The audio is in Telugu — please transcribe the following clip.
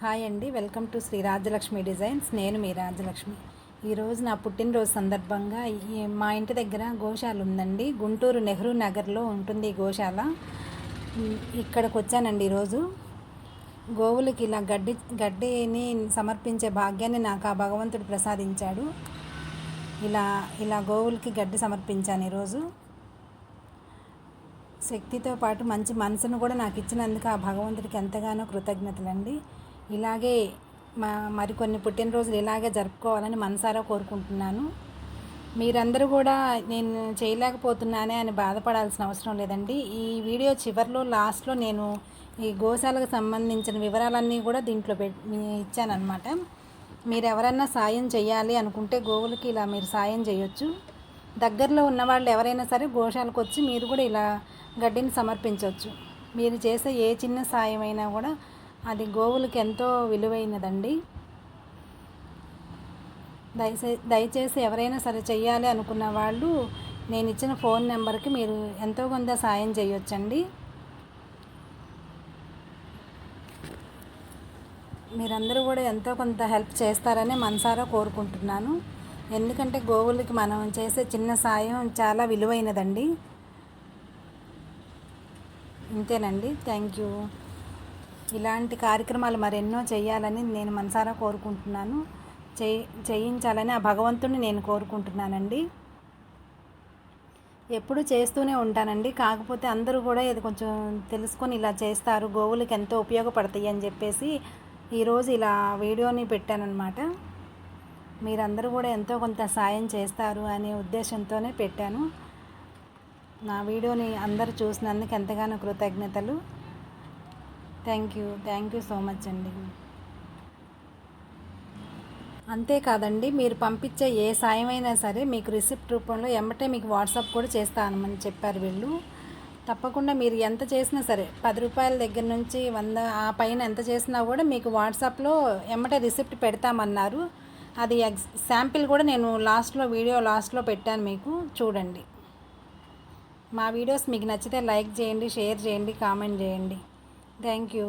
హాయ్ అండి welcome to Sri Rajalakshmi designs. నేను మీ రాజలక్ష్మి. ఈరోజు నా పుట్టినరోజు సందర్భంగా మా ఇంటి దగ్గర గోశాల ఉందండి. గుంటూరు నెహ్రూ నగర్లో ఉంటుంది గోశాల. ఇక్కడికి వచ్చానండి ఈరోజు గోవులకి ఇలా గడ్డి గడ్డిని సమర్పించే భాగ్యాన్ని నాకు ఆ భగవంతుడు ప్రసాదించాడు. ఇలా ఇలా గోవులకి గడ్డి సమర్పించాను ఈరోజు శక్తితో పాటు మంచి మనసును కూడా నాకు ఇచ్చినందుకు ఆ భగవంతుడికి ఎంతగానో కృతజ్ఞతలండి. ఇలాగే మా మరికొన్ని పుట్టినరోజులు ఇలాగే జరుపుకోవాలని మనసారా కోరుకుంటున్నాను. మీరందరూ కూడా నేను చేయలేకపోతున్నానే అని బాధపడాల్సిన అవసరం లేదండి. ఈ వీడియో చివరిలో లాస్ట్లో నేను ఈ గోశాలకు సంబంధించిన వివరాలన్నీ కూడా దీంట్లో పెట్ ఇచ్చానమాట మీరు ఎవరైనా సాయం చేయాలి అనుకుంటే గోవులకి ఇలా మీరు సాయం చేయొచ్చు. దగ్గరలో ఉన్న వాళ్ళు ఎవరైనా సరే గోశాలకు వచ్చి మీరు కూడా ఇలా గడ్డిని సమర్పించవచ్చు మీరు చేసే ఏ చిన్న సాయం అయినా కూడా అది గోవులకి ఎంతో విలువైనదండి. దయచే దయచేసి ఎవరైనా సరే చెయ్యాలి అనుకున్న వాళ్ళు నేను ఇచ్చిన ఫోన్ నెంబర్కి మీరు ఎంతో కొంత సాయం చేయొచ్చండి మీరందరూ కూడా ఎంతో కొంత హెల్ప్ చేస్తారని మనసారా కోరుకుంటున్నాను. ఎందుకంటే గోవులకి మనం చేసే చిన్న సాయం చాలా విలువైనదండి. ఇంతేనండి. Thank you. ఇలాంటి కార్యక్రమాలు మరెన్నో చేయాలని నేను మనసారా కోరుకుంటున్నాను. చే చేయించాలని ఆ భగవంతుడిని నేను కోరుకుంటున్నానండి. ఎప్పుడు చేస్తూనే ఉంటానండి. కాకపోతే అందరూ కూడా ఇది కొంచెం తెలుసుకొని ఇలా చేస్తారు. గోవులకి ఎంతో ఉపయోగపడతాయి అని చెప్పేసి ఈరోజు ఇలా వీడియోని పెట్టానన్నమాట. మీరందరూ కూడా ఎంతో కొంత సాయం చేస్తారు అనే ఉద్దేశంతోనే పెట్టాను. నా వీడియోని అందరూ చూసినందుకు ఎంతగానో కృతజ్ఞతలు. Thank you thank you so much అండి. అంతేకాదండి మీరు పంపించే ఏ సాయమైనా సరే మీకు రిసిప్ట్ రూపంలో ఎమ్మటే మీకు వాట్సాప్ కూడా చేస్తానని చెప్పారు వీళ్ళు. తప్పకుండా మీరు ఎంత చేసినా సరే పది రూపాయల దగ్గర నుంచి వంద ఆ పైన ఎంత చేసినా కూడా మీకు వాట్సాప్లో ఎమ్మటే రిసిప్ట్ పెడతామన్నారు. అది ఎగ్స్ శాంపిల్ కూడా నేను లాస్ట్లో వీడియో లాస్ట్లో పెట్టాను మీకు చూడండి. మా వీడియోస్ మీకు నచ్చితే లైక్ చేయండి షేర్ చేయండి కామెంట్ చేయండి. Thank you